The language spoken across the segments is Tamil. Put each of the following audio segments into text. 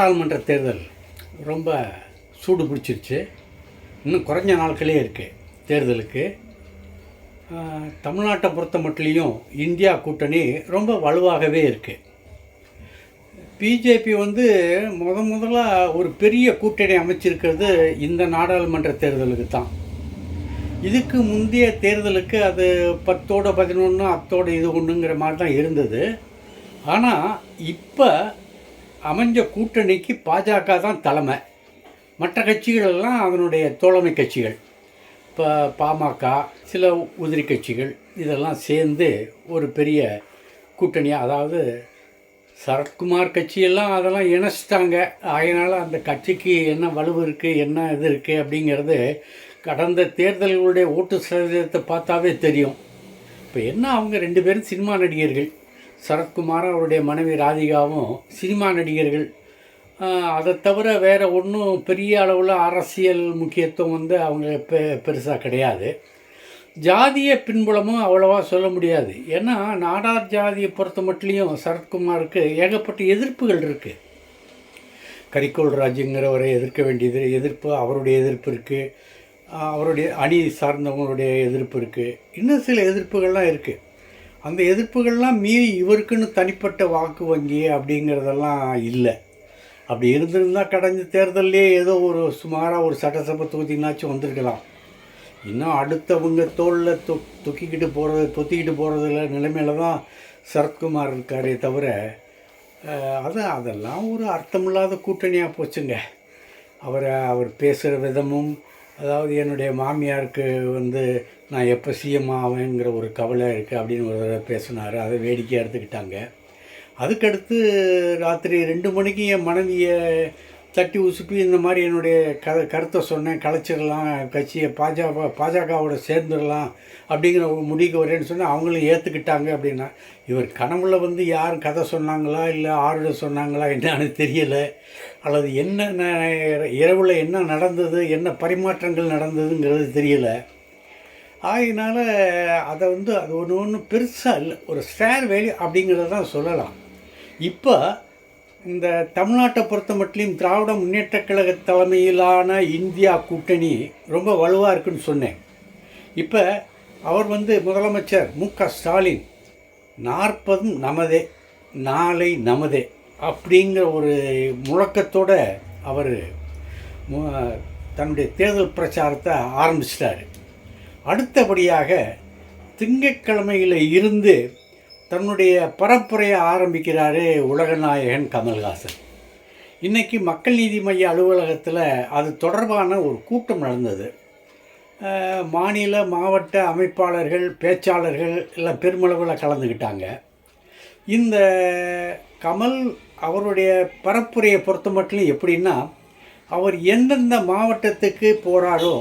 நாடாளுமன்ற தேர்தல் ரொம்ப சூடு பிடிச்சிருச்சு. இன்னும் குறைஞ்ச நாட்களே இருக்குது தேர்தலுக்கு. தமிழ்நாட்டை பொறுத்த மட்டும் இந்தியா கூட்டணி ரொம்ப வலுவாகவே இருக்குது பிஜேபி வந்து முத முதல்ல ஒரு பெரிய கூட்டணி அமைச்சிருக்கிறது இந்த நாடாளுமன்ற தேர்தலுக்கு தான். இதுக்கு முந்தைய தேர்தலுக்கு அது பத்தோட பதினொன்று அத்தோட இது ஒன்றுங்கிற மாதிரி தான் இருந்தது. ஆனால் இப்போ அமைஞ்ச கூட்டணிக்கு பாஜக தான் தலைமை. மற்ற கட்சிகள் எல்லாம் அதனுடைய தோழமை கட்சிகள். இப்போ பாமக சில உதிரி கட்சிகள் இதெல்லாம் சேர்ந்து ஒரு பெரிய கூட்டணியாக அதாவது சரத்குமார் கட்சியெல்லாம் அதெல்லாம் இணைச்சிட்டாங்க. அதனால் அந்த கட்சிக்கு என்ன வலுவு இருக்குது என்ன இது இருக்குது அப்படிங்கிறது கடந்த தேர்தல்களுடைய ஓட்டு சதவீதத்தை பார்த்தாவே தெரியும். இப்போ என்ன அவங்க ரெண்டு பேரும் சினிமா நடிகர்கள்? சரத்குமார் அவருடைய மனைவி ராதிகாவும் சினிமா நடிகர்கள். அதை தவிர வேறு ஒன்றும் பெரிய அளவில் அரசியல் முக்கியத்துவம் வந்து அவங்க பெ பெருசாக கிடையாது. ஜாதிய பின்புலமும் அவ்வளோவா சொல்ல முடியாது. ஏன்னா நாடார் ஜாதியை பொறுத்த மட்டும் சரத்குமாருக்கு ஏகப்பட்ட எதிர்ப்புகள் இருக்குது கரிக்கோள் ராஜுங்கிறவரை எதிர்க்க வேண்டியது எதிர்ப்பு அவருடைய எதிர்ப்பு இருக்குது அவருடைய அணி சார்ந்தவங்களுடைய எதிர்ப்பு இருக்குது இன்னும் சில எதிர்ப்புகள்லாம் இருக்குது அந்த எதிர்ப்புகள்லாம் மீறி இவருக்குன்னு தனிப்பட்ட வாக்கு வங்கி அப்படிங்கிறதெல்லாம் இல்லை. அப்படி இருந்திருந்தால் கடந்த தேர்தல்லே ஏதோ ஒரு சுமாராக ஒரு சட்டசபை தொகுதினாச்சும் வந்திருக்கலாம். இன்னும் அடுத்தவங்க தோளில் தொ தொக்கிக்கிட்டு போகிறது தொத்திக்கிட்டு போகிறதுல நிலைமையில தான் சரத்குமார் இருக்காரே தவிர அது அதெல்லாம் ஒரு அர்த்தமில்லாத கூட்டணியாக போச்சுங்க. அவரை அவர் பேசுகிற விதமும் அதாவது என்னுடைய மாமியாருக்கு வந்து நான் எப்போ சிஎம் ஆவேங்கிற ஒரு கவலை இருக்குது அப்படின்னு ஒரு தடவை பேசினார். அதை வேடிக்கையாக எடுத்துக்கிட்டாங்க. அதுக்கடுத்து ராத்திரி ரெண்டு மணிக்கு என் மனைவியை தட்டி உசுப்பி இந்த மாதிரி என்னுடைய க கருத்தை சொன்னேன். கலைச்சிடலாம் கட்சியை பாஜக பாஜகவோட சேர்ந்துடலாம் அப்படிங்கிற ஒரு முடிவுக்கு வரேன்னு சொன்னால் அவங்களும் ஏற்றுக்கிட்டாங்க அப்படின்னா இவர் கனவுல வந்து யார் கதை சொன்னாங்களா இல்லை ஆறுட சொன்னாங்களா என்னன்னு தெரியலை. அல்லது என்ன இரவில் என்ன நடந்தது என்ன பரிமாற்றங்கள் நடந்ததுங்கிறது தெரியலை. ஆகினால அதை வந்து அது ஒன்று ஒன்று பெருசாக இல்லை. ஒரு ஸ்டேர் வேலி அப்படிங்கிறத தான் சொல்லலாம். இப்போ இந்த தமிழ்நாட்டை பொறுத்த மட்டும் திராவிட முன்னேற்ற கழக தலைமையிலான இந்தியா கூட்டணி ரொம்ப வலுவாக இருக்குன்னு சொன்னேன். இப்போ அவர் வந்து முதலமைச்சர் மு க ஸ்டாலின் நாற்பதும் நமதே நாளை நமதே அப்படிங்கிற ஒரு முழக்கத்தோட அவர் தன்னுடைய தேர்தல் பிரச்சாரத்தை ஆரம்பிச்சிட்டாரு. அடுத்தபடியாக திங்கட்கிழமையில் இருந்து தன்னுடைய பரப்புரையை ஆரம்பிக்கிறாரு உலகநாயகன் கமல்ஹாசன். இன்றைக்கி மக்கள் நீதி மைய அலுவலகத்தில் அது தொடர்பான ஒரு கூட்டம் நடந்தது. மாநில மாவட்ட அமைப்பாளர்கள் பேச்சாளர்கள் எல்லாம் பெருமளவில் கலந்துக்கிட்டாங்க இந்த கமல் அவருடைய பரப்புரையை பொறுத்த மட்டும் எப்படின்னா அவர் எந்தெந்த மாவட்டத்துக்கு போகிறாரோ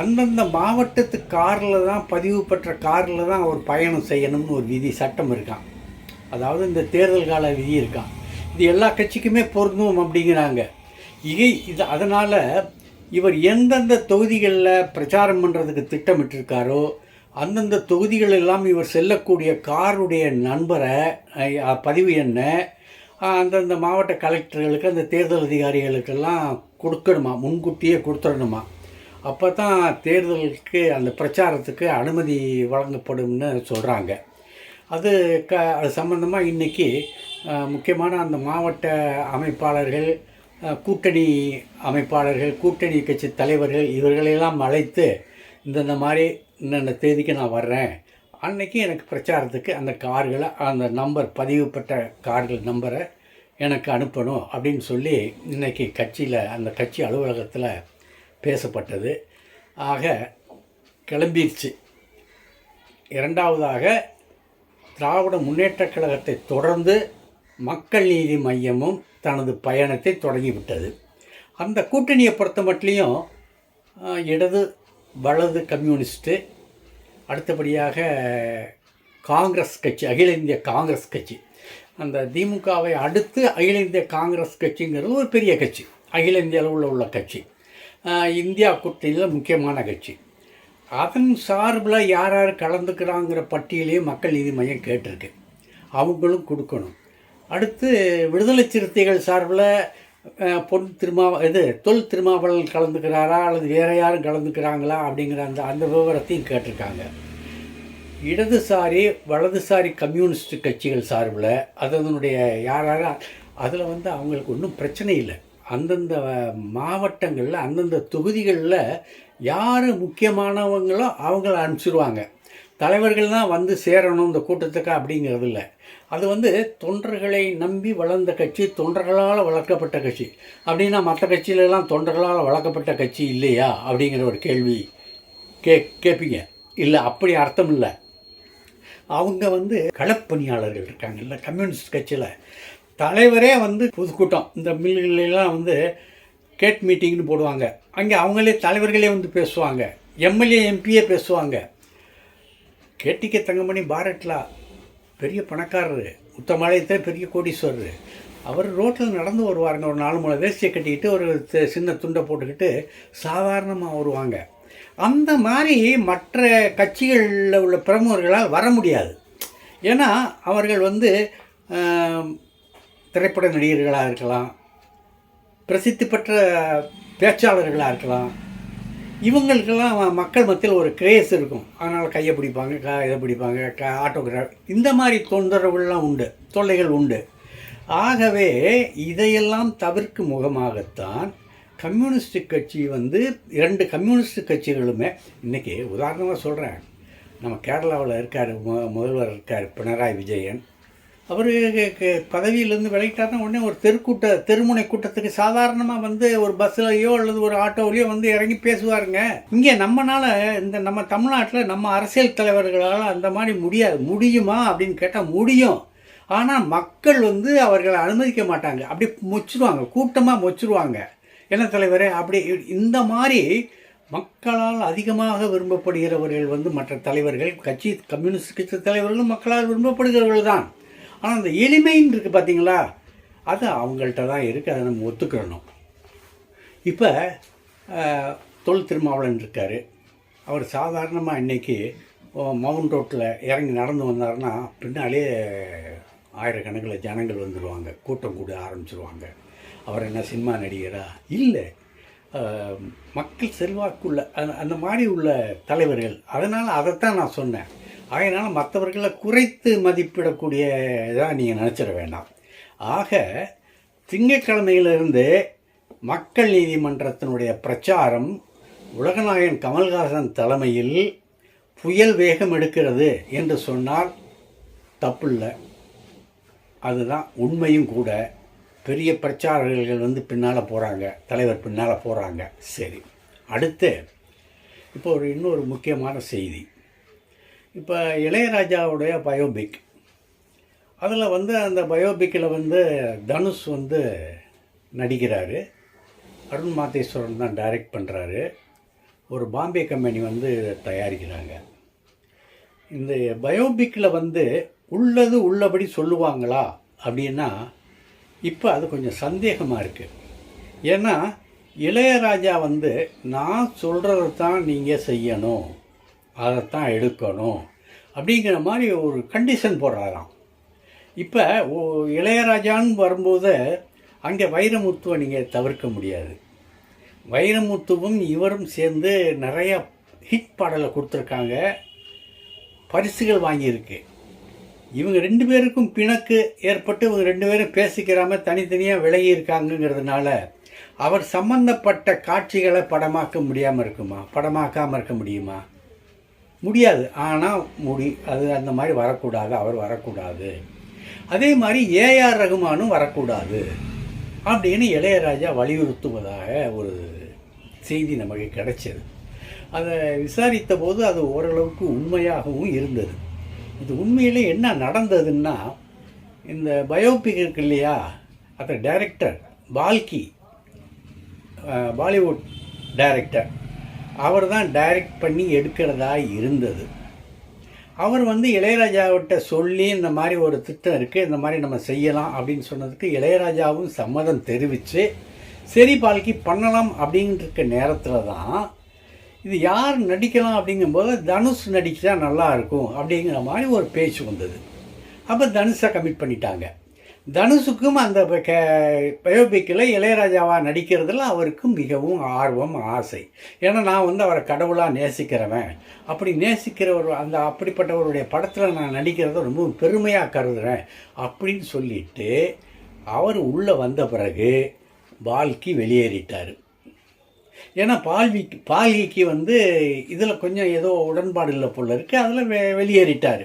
அந்தந்த மாவட்டத்து காரில் தான் பதிவு பெற்ற காரில் தான் அவர் பயணம் செய்யணும்னு ஒரு விதி சட்டம் இருக்கான். அதாவது இந்த தேர்தல் கால விதி இருக்கான். இது எல்லா கட்சிக்குமே பொருந்தும் அப்படிங்கிறாங்க. இகை இது அதனால் இவர் எந்தெந்த தொகுதிகளில் பிரச்சாரம் பண்ணுறதுக்கு திட்டமிட்டிருக்காரோ அந்தந்த தொகுதிகள் எல்லாம் இவர் செல்லக்கூடிய காருடைய நண்பரை பதிவு என்ன அந்தந்த மாவட்ட கலெக்டர்களுக்கு அந்த தேர்தல் அதிகாரிகளுக்கெல்லாம் கொடுக்கணுமா? முன்கூட்டியே கொடுத்துடணுமா? அப்போ தான் தேர்தலுக்கு அந்த பிரச்சாரத்துக்கு அனுமதி வழங்கப்படும்னு சொல்கிறாங்க அது க அது சம்மந்தமாக இன்றைக்கி முக்கியமான அந்த மாவட்ட அமைப்பாளர்கள் கூட்டணி அமைப்பாளர்கள் கூட்டணி கட்சி தலைவர்கள் இவர்களையெல்லாம் அழைத்து இந்தந்த மாதிரி இந்தந்த தேதிக்கு நான் வர்றேன். அன்னைக்கு எனக்கு பிரச்சாரத்துக்கு அந்த கார்களை அந்த நம்பர் பதிவுப்பட்ட கார்கள் நம்பரை எனக்கு அனுப்பணும் அப்படின்னு சொல்லி இன்றைக்கி கட்சியில் அந்த கட்சி அலுவலகத்தில் பேசப்பட்டது. ஆக கிளம்பிருச்சு. இரண்டாவதாக திராவிட முன்னேற்றக் கழகத்தை தொடர்ந்து மக்கள் நீதி மையமும் தனது பயணத்தை தொடங்கிவிட்டது. அந்த கூட்டணியை பொறுத்த மட்டும் இடது வலது கம்யூனிஸ்ட்டு அடுத்தபடியாக காங்கிரஸ் கட்சி அகில இந்திய காங்கிரஸ் கட்சி. அந்த திமுகவை அடுத்து அகில இந்திய காங்கிரஸ் கட்சிங்கிறது ஒரு பெரிய கட்சி. அகில இந்திய அளவில் உள்ள கட்சி. இந்தியா கூட்டணியில் முக்கியமான கட்சி. அதன் சார்பில் யார் யார் கலந்துக்கிறாங்கிற பட்டியலையும் மக்கள் நீதி மையம் கேட்டிருக்கு. அவங்களும் கொடுக்கணும். அடுத்து விடுதலை சிறுத்தைகள் சார்பில் பொன் திருமா இது தொல் திருமாவளவன் கலந்துக்கிறாரா அல்லது வேற யாரும் கலந்துக்கிறாங்களா அப்படிங்கிற அந்த அந்த விவரத்தையும் கேட்டிருக்காங்க. இடதுசாரி வலதுசாரி கம்யூனிஸ்ட் கட்சிகள் சார்பில் அதனுடைய யார் அதில் வந்து அவங்களுக்கு ஒன்றும் பிரச்சனை இல்லை. அந்தந்த மாவட்டங்களில் அந்தந்த தொகுதிகளில் யார் முக்கியமானவங்களோ அவங்கள அனுப்பிச்சிடுவாங்க தலைவர்கள் தான் வந்து சேரணும் இந்த கூட்டத்துக்கு அப்படிங்கிறது இல்லை. அது வந்து தொண்டர்களை நம்பி வளர்ந்த கட்சி தொண்டர்களால் வளர்க்கப்பட்ட கட்சி. அப்படின்னா மற்ற கட்சியிலலாம் தொண்டர்களால் வளர்க்கப்பட்ட கட்சி இல்லையா? அப்படிங்கிற ஒரு கேள்வி கே கேட்பீங்க இல்லை அப்படி அர்த்தம் இல்லை. அவங்க வந்து களப்பணியாளர்கள் இருக்காங்கல்ல கம்யூனிஸ்ட் கட்சியில். தலைவரே வந்து பொதுக்கூட்டம். இந்த மில்லுகளெல்லாம் வந்து கேட் மீட்டிங்னு போடுவாங்க. அங்கே அவங்களே தலைவர்களே வந்து பேசுவாங்க. எம்எல்ஏ எம்பியே பேசுவாங்க. கேட்டிக்க தங்கமணி பாரட்லா பெரிய பணக்காரர். உத்தமாலயத்தில் பெரிய கோடீஸ்வரர். அவர் ரோட்டில் நடந்து வருவாருங்க. ஒரு நாலு மூணு வேஷ்டியை கட்டிக்கிட்டு ஒரு சின்ன துண்டை போட்டுக்கிட்டு சாதாரணமாக வருவாங்க. அந்த மாதிரி மற்ற கட்சிகளில் உள்ள பிரமுகர்களால் வர முடியாது. ஏன்னா அவர்கள் வந்து திரைப்பட நடிகர்களாக இருக்கலாம் பிரசித்தி பெற்ற பேச்சாளர்களாக இருக்கலாம். இவங்களுக்கெல்லாம் மக்கள் மத்தியில் ஒரு கிரேஸ் இருக்கும். அதனால் கையை பிடிப்பாங்க க இதை பிடிப்பாங்க க ஆட்டோகிராஃப் இந்த மாதிரி தொந்தரவுகள்லாம் உண்டு தொல்லைகள் உண்டு. ஆகவே இதையெல்லாம் தவிர்க்கும் முகமாகத்தான் கம்யூனிஸ்ட் கட்சி வந்து இரண்டு கம்யூனிஸ்ட் கட்சிகளுமே இன்றைக்கி உதாரணமாக சொல்கிறேன் நம்ம கேரளாவில் இருக்கார் மு முதல்வர் இருக்கார் பினராயி விஜயன். அவர் பதவியிலேருந்து விலகிட்டாருன்னா உடனே ஒரு தெருக்கூட்ட தெருமுனை கூட்டத்துக்கு சாதாரணமாக வந்து ஒரு பஸ்லையோ அல்லது ஒரு ஆட்டோவிலையோ வந்து இறங்கி பேசுவாருங்க. இங்கே நம்மனால் இந்த நம்ம தமிழ்நாட்டில் நம்ம அரசியல் தலைவர்களால் அந்த மாதிரி முடியாது முடியுமா அப்படின்னு கேட்டால் முடியும். ஆனால் மக்கள் வந்து அவர்களை அனுமதிக்க மாட்டாங்க. அப்படி மொச்சிருவாங்க. கூட்டமாக மொச்சிருவாங்க. என்ன தலைவரே? அப்படி இந்த மாதிரி மக்களால் அதிகமாக விரும்பப்படுகிறவர்கள் வந்து மற்ற தலைவர்கள் கட்சி கம்யூனிஸ்ட் கட்சி தலைவர்களும் மக்களால் விரும்பப்படுகிறவர்கள் தான். ஆனால் அந்த எளிமைன்னு இருக்குது பார்த்தீங்களா அது அவங்கள்ட்ட தான் இருக்குது அதை நம்ம ஒத்துக்கிறணும் இப்போ தொல் திருமாவளன் இருக்கார். அவர் சாதாரணமாக இன்னைக்கு மவுண்ட் ரோட்டில் இறங்கி நடந்து வந்தாருன்னா பின்னாலே ஆயிரக்கணக்கில் ஜனங்கள் வந்துடுவாங்க கூட்டம் கூட ஆரம்பிச்சிருவாங்க. அவர் என்ன சினிமா நடிகரா? இல்லை. மக்கள் செல்வாக்குள்ள அந்த அந்த மாதிரி உள்ள தலைவர்கள். அதனால் அதைத்தான் நான் சொன்னேன். ஆகையினால மற்றவர்களை குறைத்து மதிப்பிடக்கூடிய இதாக நீங்கள் நினச்சிட வேண்டாம். ஆக திங்கட்கிழமையிலிருந்து மக்கள் நீதிமன்றத்தினுடைய பிரச்சாரம் உலகநாயகன் கமல்ஹாசன் தலைமையில் புயல் வேகம் எடுக்கிறது என்று சொன்னால் தப்பில்லை. அதுதான் உண்மையும் கூட. பெரிய பிரச்சாரகர்கள் வந்து பின்னால் போகிறாங்க தலைவர் பின்னால் போகிறாங்க சரி. அடுத்து இப்போ ஒரு இன்னொரு முக்கியமான செய்தி. இப்போ இளையராஜாவுடைய பயோபிக் அதில் வந்து அந்த பயோபிக்கில் வந்து தனுஷ் வந்து நடிக்கிறாரு. அருண் மாதேஸ்வரன் தான் டைரக்ட் பண்ணுறாரு ஒரு பாம்பே கம்பெனி வந்து தயாரிக்கிறாங்க. இந்த பயோபிக்கில் வந்து உள்ளது உள்ளபடி சொல்லுவாங்களா அப்படின்னா இப்போ அது கொஞ்சம் சந்தேகமாக இருக்குது ஏன்னா இளையராஜா வந்து நான் சொல்கிறத தான் நீங்கள் செய்யணும். அதைத்தான் எடுக்கணும். அப்படிங்கிற மாதிரி ஒரு கண்டிஷன் போடுறாராம். இப்போ இளையராஜான்னு வரும்போது அங்கே வைரமுத்துவை நீங்கள் தவிர்க்க முடியாது. வைரமுத்துவும் இவரும் சேர்ந்து நிறைய ஹிட் பாடலை கொடுத்துருக்காங்க. பரிசுகள் வாங்கியிருக்கு. இவங்க ரெண்டு பேருக்கும் பிணக்கு ஏற்பட்டு இவங்க ரெண்டு பேரும் பேசிக்கிறாம தனித்தனியாக விலகி இருக்காங்கங்கிறதுனால அவர் சம்பந்தப்பட்ட காட்சிகளை படமாக்க முடியாமல் இருக்குமா? படமாக்காமல் இருக்க முடியுமா? முடியாது. ஆனால் முடி அது அந்த மாதிரி வரக்கூடாது அவர் வரக்கூடாது. அதே மாதிரி ஏஆர் ரகுமானும் வரக்கூடாது அப்படின்னு இளையராஜா வலியுறுத்துவதாக ஒரு செய்தி நமக்கு கிடைச்சது. அதை விசாரித்த போது அது ஓரளவுக்கு உண்மையாகவும் இருந்தது. இது உண்மையிலே என்ன நடந்ததுன்னா இந்த பயோபிக் இருக்கு இல்லையா அந்த டைரக்டர் பால்கி பாலிவுட் டைரக்டர் அவர் தான் டைரக்ட் பண்ணி எடுக்கிறதா இருந்தது. அவர் வந்து இளையராஜாவிட்ட சொல்லி இந்த மாதிரி ஒரு திட்டம் இருக்குது இந்த மாதிரி நம்ம செய்யலாம் அப்படின்னு சொன்னதுக்கு இளையராஜாவும் சம்மதம் தெரிவித்து சரி பால்கி பண்ணலாம் அப்படின்ட்டுருக்க நேரத்தில் தான் இது யார் நடிக்கலாம் அப்படிங்கும்போது தனுஷ் நடிச்சா நல்லா இருக்கும் அப்படிங்கிற மாதிரி ஒரு பேச்சு வந்தது. அப்போ தனுஷை கமிட் பண்ணிட்டாங்க. தனுஷுக்கும் அந்த க பயோபிக்கில் இளையராஜாவாக நடிக்கிறதுல அவருக்கும் மிகவும் ஆர்வம் ஆசை. ஏன்னா நான் வந்து அவரை கடவுளாக நேசிக்கிறவன். அப்படி நேசிக்கிறவர் அந்த அப்படிப்பட்டவருடைய படத்தில் நான் நடிக்கிறத ரொம்ப பெருமையாக கருதுகிறேன் அப்படின்னு சொல்லிட்டு அவர் உள்ளே வந்த பிறகு பால்கி வெளியேறிட்டார். ஏன்னா பால்விக்கு பால்கிக்கு வந்து இதில் கொஞ்சம் ஏதோ உடன்பாடு இல்லை போல இருக்குது அதில் வெ வெளியேறிட்டார்.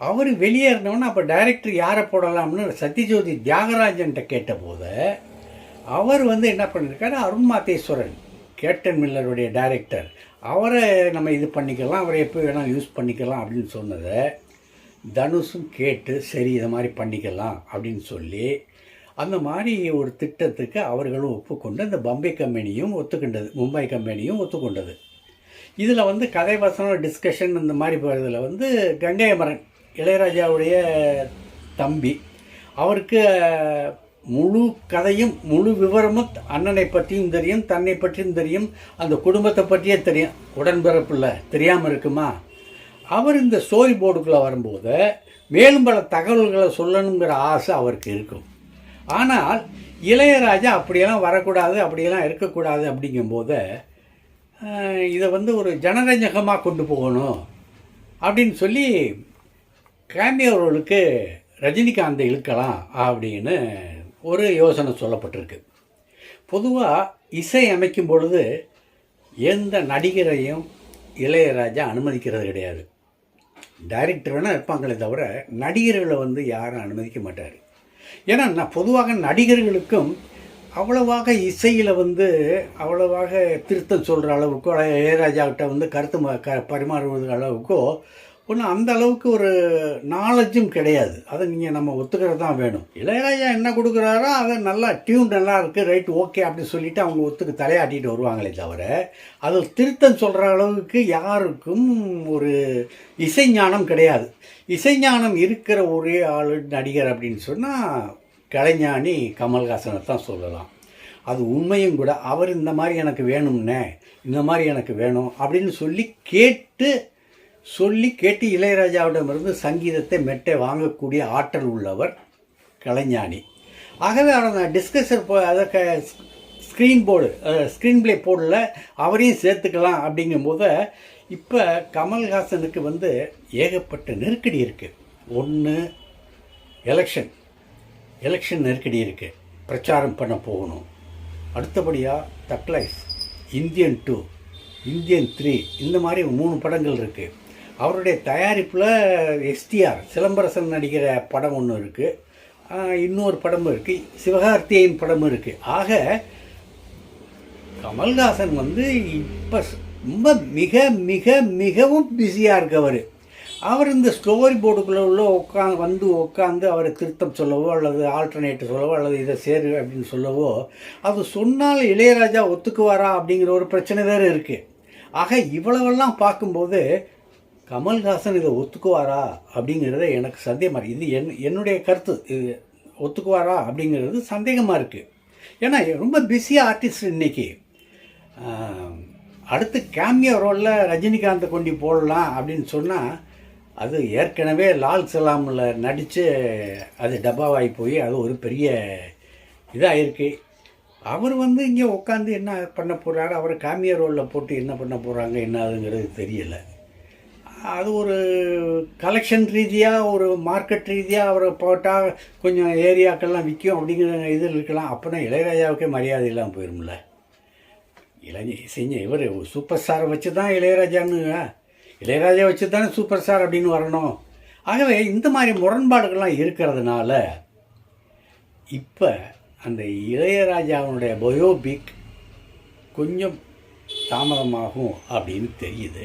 அவர் வெளியேறினவொடனே அப்போ டைரக்டர் யாரை போடலாம்னு சத்யஜோதி தியாகராஜன்ட்ட கேட்டபோது அவர் வந்து என்ன பண்ணியிருக்காரு அருண்மாத்தேஸ்வரன் கேப்டன் மில்லருடைய டைரக்டர் அவரை நம்ம இது பண்ணிக்கலாம் அவரை எப்போ வேணால் யூஸ் பண்ணிக்கலாம் அப்படின்னு சொன்னதை தனுஷும் கேட்டு சரி இதை மாதிரி பண்ணிக்கலாம் அப்படின்னு சொல்லி அந்த மாதிரி ஒரு திட்டத்துக்கு அவர்களும் ஒப்புக்கொண்டு அந்த பம்பை கம்பெனியும் ஒத்துக்கொண்டது மும்பை கம்பெனியும் ஒத்துக்கொண்டது. இதில் வந்து கதை வசனம் டிஸ்கஷன் இந்த மாதிரி போகிறதுல வந்து கங்கை அமரன் இளையராஜாவுடைய தம்பி. அவருக்கு முழு கதையும் முழு விவரமும் அண்ணனை பற்றியும் தெரியும் தன்னை பற்றியும் தெரியும் அந்த குடும்பத்தை பற்றியே தெரியும். உடன்பிறப்பில் தெரியாமல் இருக்குமா? அவர் இந்த ஸ்டோரி போர்டுக்குள்ளே வரும்போது மேலும் பல தகவல்களை சொல்லணுங்கிற ஆசை அவருக்கு இருக்கும். ஆனால் இளையராஜா அப்படியெல்லாம் வரக்கூடாது அப்படியெல்லாம் இருக்கக்கூடாது அப்படிங்கும்போது இதை வந்து ஒரு ஜனரஞ்சகமாக கொண்டு போகணும் அப்படின்னு சொல்லி கேமியோர்களுக்கு ரஜினிகாந்தை இழுக்கலாம் அப்படின்னு ஒரு யோசனை சொல்லப்பட்டிருக்கு. பொதுவாக இசை அமைக்கும் பொழுது எந்த நடிகரையும் இளையராஜா அனுமதிக்கிறது கிடையாது. டைரக்டர் வேணால் இருப்பாங்களே தவிர நடிகர்களை வந்து யாரும் அனுமதிக்க மாட்டார். ஏன்னா நான் பொதுவாக நடிகர்களுக்கும் அவ்வளவாக இசையில் வந்து அவ்வளவாக திருத்தம் சொல்கிற அளவுக்கோ இளையராஜாக்கிட்ட வந்து கருத்து ம- க பரிமாறுவது அளவுக்கோ ஒன்றும் அந்த அளவுக்கு ஒரு நாலேஜும் கிடையாது. அதை நீங்கள் நம்ம ஒத்துக்கிறது தான் வேணும். இளையராஜா என்ன கொடுக்குறாரோ அதை நல்லா டியூன் நல்லா இருக்குது ரைட் ஓகே அப்படின்னு சொல்லிட்டு அவங்க ஒத்துக்கு தலையாட்டிட்டு வருவாங்களே தவிர அதில் திருத்தம் சொல்கிற அளவுக்கு யாருக்கும் ஒரு இசைஞானம் கிடையாது. இசைஞானம் இருக்கிற ஒரே ஆள் நடிகர் அப்படின்னு சொன்னால் கலைஞானி கமல்ஹாசனை தான் சொல்லலாம். அது உண்மையும் கூட அவர் இந்த மாதிரி எனக்கு வேணும்னே இந்த மாதிரி எனக்கு வேணும் அப்படின்னு சொல்லி கேட்டு சொல்லி கேட்டு இளையராஜாவிடமிருந்து சங்கீதத்தை மெட்டை வாங்கக்கூடிய ஆற்றல் உள்ளவர் கலைஞானி. ஆகவே அவரை நான் டிஸ்கஸர் போ அதை க ஸ்க்ரீன் போர்டு ஸ்க்ரீன் பிளே போர்டில் அவரையும் சேர்த்துக்கலாம் அப்படிங்கும்போது இப்போ கமல்ஹாசனுக்கு வந்து ஏகப்பட்ட நெருக்கடி இருக்குது ஒன்று எலெக்ஷன் எலெக்ஷன் நெருக்கடி இருக்குது பிரச்சாரம் பண்ண போகணும். அடுத்தபடியாக thug life Indian two Indian three இந்த மாதிரி மூணு படங்கள் இருக்குது அவருடைய தயாரிப்பில் எஸ்டிஆர் சிலம்பரசன் நடிக்கிற படம் ஒன்று இருக்குது இன்னொரு படமும் இருக்குது சிவகார்த்தியின் படமும் இருக்குது ஆக கமல்ஹாசன் வந்து இப்போ ரொம்ப மிக மிக மிகவும் பிஸியாக இருக்கவர். அவர் இந்த ஸ்டோரி போர்டுக்குள்ளே உள்ள உட்காந்து வந்து உட்காந்து அவரை திருத்தம் சொல்லவோ அல்லது ஆல்டர்னேட் சொல்லவோ அல்லது இதை சேரு அப்படின்னு சொல்லவோ அது சொன்னால் இளையராஜா ஒத்துக்குவாரா அப்படிங்கிற ஒரு பிரச்சனை வேறு இருக்குது ஆக இவ்வளவெல்லாம் பார்க்கும்போது கமல்ஹாசன் இதை ஒத்துக்குவாரா அப்படிங்கிறத எனக்கு சந்தேகமாக இருக்குது இது என் என்னுடைய கருத்து. இது ஒத்துக்குவாரா அப்படிங்கிறது சந்தேகமாக இருக்குது ஏன்னா ரொம்ப பிஸியாக ஆர்டிஸ்ட் இன்னைக்கு. அடுத்து கேமியோ ரோலில் ரஜினிகாந்தை கொண்டு போடலாம் அப்படின்னு சொன்னால் அது ஏற்கனவே லால் சலாமில் நடித்து அது டப்பாவாகி போய் அது ஒரு பெரிய இதாக இருக்குது அவர் வந்து இங்கே உட்காந்து என்ன பண்ண போகிறாரு அவர் காமியோ ரோலில் போட்டு என்ன பண்ண போகிறாங்க என்னதுங்கிறது தெரியலை. அது ஒரு கலெக்ஷன் ரீதியாக ஒரு மார்க்கெட் ரீதியாக அவரை போட்டால் கொஞ்சம் ஏரியாக்கள்லாம் விற்கும் அப்படிங்கிற இதில் இருக்கலாம். அப்படின்னா இளையராஜாவுக்கே மரியாதை இல்லாமல் போயிடும்ல இளைஞ செஞ்ச இவர் சூப்பர் ஸ்டாரை வச்சு தான் இளையராஜான்னு இளையராஜா வச்சு தானே சூப்பர் ஸ்டார் அப்படின்னு வரணும். ஆகவே இந்த மாதிரி முரண்பாடுகள்லாம் இருக்கிறதுனால இப்போ அந்த இளையராஜாவுடைய பயோபிக் கொஞ்சம் தாமதமாகும் அப்படின்னு தெரியுது.